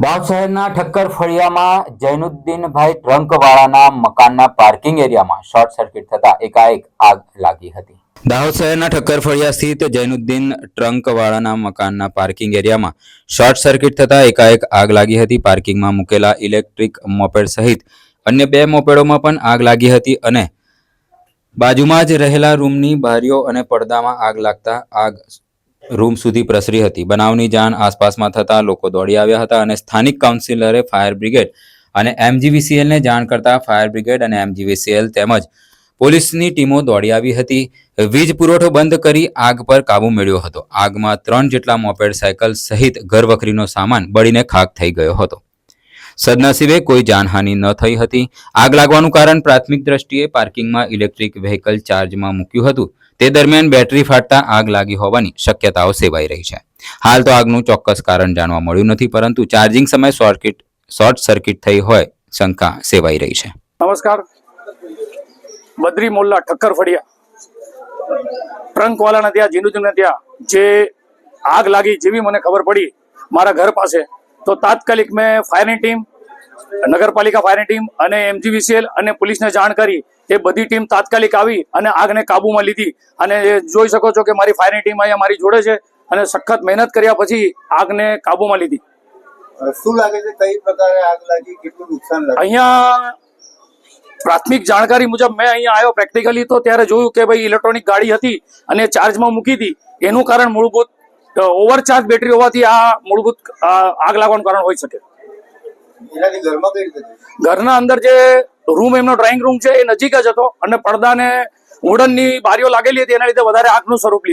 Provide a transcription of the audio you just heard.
દાહોદ શહેરના ઠક્કર ફળિયામાં જૈનુદ્દીનભાઈ ટ્રંકવાળાના મકાનના પાર્કિંગ એરિયામાં શોર્ટ સર્કિટ થતા એકાએક આગ લાગી હતી. દાહોદ શહેરના ઠક્કર ફળિયા સ્થિત જૈનુદ્દીન ટ્રંકવાળાના મકાનના પાર્કિંગ એરિયામાં શોર્ટ સર્કિટ થતા એકાએક આગ લાગી હતી. પાર્કિંગમાં મૂકેલા ઇલેક્ટ્રિક મોપેડ સહિત અન્ય બે મોપેડોમાં પણ આગ લાગી હતી અને બાજુમાં જ રહેલા રૂમની બારીઓ અને પડદામાં આગ લાગતા આગ રૂમ સુધી પ્રસરી હતી. બનાવની જાણ આસપાસમાં થતા લોકો દોડી આવ્યા હતા અને સ્થાનિક કાઉન્સિલરે ફાયર બ્રિગેડ અને એમજીવીસીએલને જાણ કરતા ફાયર બ્રિગેડ અને એમજીવીસીએલ તેમજ પોલીસની ટીમો દોડી આવી હતી. વીજ પુરવઠો બંધ કરી આગ પર કાબુ મેળવ્યો હતો. આગમાં ત્રણ જેટલા મોપેડ સાયકલ સહિત ઘરવખરીનો સામાન બળીને ખાક થઈ ગયો હતો. સદનસીબે કોઈ જાનહાનિ ન થઈ હતી. આગ લાગવાનું કારણ પ્રાથમિક દ્રષ્ટિએ પાર્કિંગમાં ઇલેક્ટ્રિક વ્હીકલ ચાર્જમાં મૂક્યું હતું. તે દરમિયાન બેટરી ફાટતા આગ લાગી હોવાની શક્યતાઓ સેવાઈ રહી છે. હાલ તો આગનું ચોક્કસ કારણ જાણવા મળ્યું નથી, પરંતુ ચાર્જિંગ સમયે સોર્કિટ શોર્ટ સર્કિટ થઈ હોય શંકા સેવાઈ રહી છે. નમસ્કાર. બદ્રી મોલ્લા ઠક્કર ફળિયા ટ્રંકવાલાના ત્યાં જીનુજીના ત્યાં જે આગ લાગી જેવી મને ખબર પડી મારા ઘર પાસે, તો તાત્કાલિક મેં ફાયરની ટીમ નગરપાલિકા ફાયરની ટીમ અને એમજીવીસીએલ અને પોલીસને જાણ કરી એ બધી ટીમ તાત્કાલિક આવી અને આગને કાબૂમાં લીધી. અને જોઈ શકો છો કે મારી ફાયરની ટીમ અહીંયા મારી જોડે છે અને સખત મહેનત કર્યા પછી આગને કાબૂમાં લીધી. શું લાગે છે કઈ પ્રકારે આગ લાગી? કેટલું નુકસાન લાગ્યું? અહીંયા પ્રાથમિક જાણકારી મુજબ મેં અહીંયા આવ્યો પ્રેક્ટિકલી તો ત્યારે જોયું કે ભાઈ ઇલેક્ટ્રોનિક ગાડી હતી અને ચાર્જમાં મૂકી હતી. એનું કારણ મૂળભૂત ઓવરચાર્જ બેટરી હોવાથી આ મૂળભૂત આગ લાગવાનું કારણ હોઈ શકે. ઘરના અંદર જે રૂમ એમનો ડ્રોઈંગ રૂમ છે એ નજીક જ હતો અને પડદાને વુડનની બારીઓ લાગેલી હતી, એના લીધે વધારે આગનું સ્વરૂપ